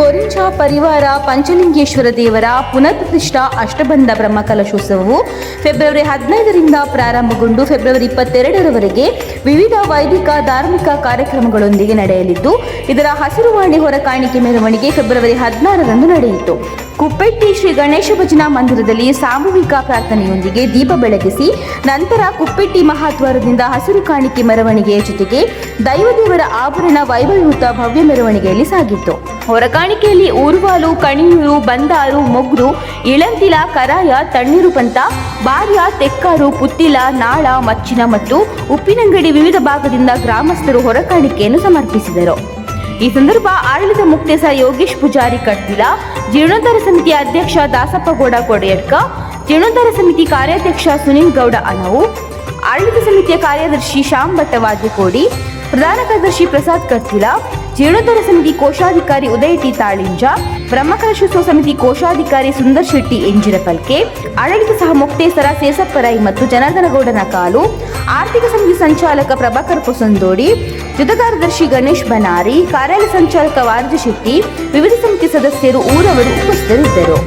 ಕೊರಿಂಚ ಪರಿವಾರ ಪಂಚಲಿಂಗೇಶ್ವರ ದೇವರ ಪುನಃಪ್ರತಿಷ್ಠಾ ಅಷ್ಟಬಂಧ ಬ್ರಹ್ಮಕಲಶೋತ್ಸವವು ಫೆಬ್ರವರಿ ಹದಿನೈದರಿಂದ ಪ್ರಾರಂಭಗೊಂಡು ಫೆಬ್ರವರಿ ಇಪ್ಪತ್ತೆರಡರವರೆಗೆ ವಿವಿಧ ವೈದಿಕ ಧಾರ್ಮಿಕ ಕಾರ್ಯಕ್ರಮಗಳೊಂದಿಗೆ ನಡೆಯಲಿದ್ದು, ಇದರ ಹಸಿರುವಾಣಿ ಹೊರ ಕಾಣಿಕೆ ಮೆರವಣಿಗೆ ಫೆಬ್ರವರಿ ಹದಿನಾರರಂದು ನಡೆಯಿತು. ಕುಪ್ಪೆಟ್ಟಿ ಶ್ರೀ ಗಣೇಶ ಭಜನಾ ಮಂದಿರದಲ್ಲಿ ಸಾಮೂಹಿಕ ಪ್ರಾರ್ಥನೆಯೊಂದಿಗೆ ದೀಪ ಬೆಳಗಿಸಿ ನಂತರ ಕುಪ್ಪೆಟ್ಟಿ ಮಹಾದ್ವಾರದಿಂದ ಹಸಿರು ಕಾಣಿಕೆ ಮೆರವಣಿಗೆಯ ಜೊತೆಗೆ ದೈವದೇವರ ಆಭರಣ ವೈಭವಯುತ ಭವ್ಯ ಮೆರವಣಿಗೆಯಲ್ಲಿ ಸಾಗಿತ್ತು. ಹೊರಕಾಣಿಕೆಯಲ್ಲಿ ಊರುವಾಲು, ಕಣಿಯೂರು, ಬಂದಾರು, ಮೊಗ್ರು, ಇಳಂತಿಲ, ಕರಾಯ, ತಣ್ಣೀರು ಪಂತ ಬಾರ್ಯ, ತೆಕ್ಕಾರು, ಪುತ್ತಿಲ, ನಾಳ, ಮಚ್ಚಿನ ಮತ್ತು ಉಪ್ಪಿನಂಗಡಿ ವಿವಿಧ ಭಾಗದಿಂದ ಗ್ರಾಮಸ್ಥರು ಹೊರಕಾಣಿಕೆಯನ್ನು ಸಮರ್ಪಿಸಿದರು. ಈ ಸಂದರ್ಭ ಆಡಳಿತ ಮುಕ್ತೇಸ ಯೋಗೇಶ್ ಪೂಜಾರಿ ಕಟ್ಟಿಲ ಜೀರ್ಣೋದ್ಧಾರ ಸಮಿತಿ ಅಧ್ಯಕ್ಷ ದಾಸಪ್ಪಗೌಡ ಕೊಡೆಯಡ್ಕ ಜೀರ್ಣೋದ್ಧಾರ ಸಮಿತಿ ಕಾರ್ಯಾಧ್ಯಕ್ಷ ಸುನಿಲ್ ಗೌಡ ಅನವು, ಆಡಳಿತ ಸಮಿತಿಯ ಕಾರ್ಯದರ್ಶಿ ಶ್ಯಾಮ್ ಕೋಡಿ, ಪ್ರಧಾನ ಕಾರ್ಯದರ್ಶಿ ಪ್ರಸಾದ್ ಕರ್ತಿಲ ಜೀರ್ಣೋದ್ಧಾರ ಸಮಿತಿ ಕೋಶಾಧಿಕಾರಿ ಉದಯ ಟಿ ತಾಳಿಂಜ ಬ್ರಹ್ಮಕಲಶೋತ್ಸವ ಸಮಿತಿ ಕೋಶಾಧಿಕಾರಿ ಸುಂದರ್ ಶೆಟ್ಟಿ ಎಂಜಿರಕಲ್ಕೆ ಆಡಳಿತ ಸಹ ಮುಕ್ತೇಸರ ಸೇಸಪ್ಪರೈ ಮತ್ತು ಜನಾರ್ದನಗೌಡನ ಕಾಲು, ಆರ್ಥಿಕ ಸಮಿತಿ ಸಂಚಾಲಕ ಪ್ರಭಾಕರ್ ಪುಸಂದೋಡಿ ಜೊತೆ ಕಾರ್ಯದರ್ಶಿ ಗಣೇಶ್ ಬನಾರಿ ಕಾರ್ಯಾಲಯ ಸಂಚಾಲಕ ವಾರಜ ಶೆಟ್ಟಿ ವಿವಿಧ ಸಮಿತಿ ಸದಸ್ಯರು ಊರವರು ಉಪಸ್ಥಿತರಿದ್ದರು.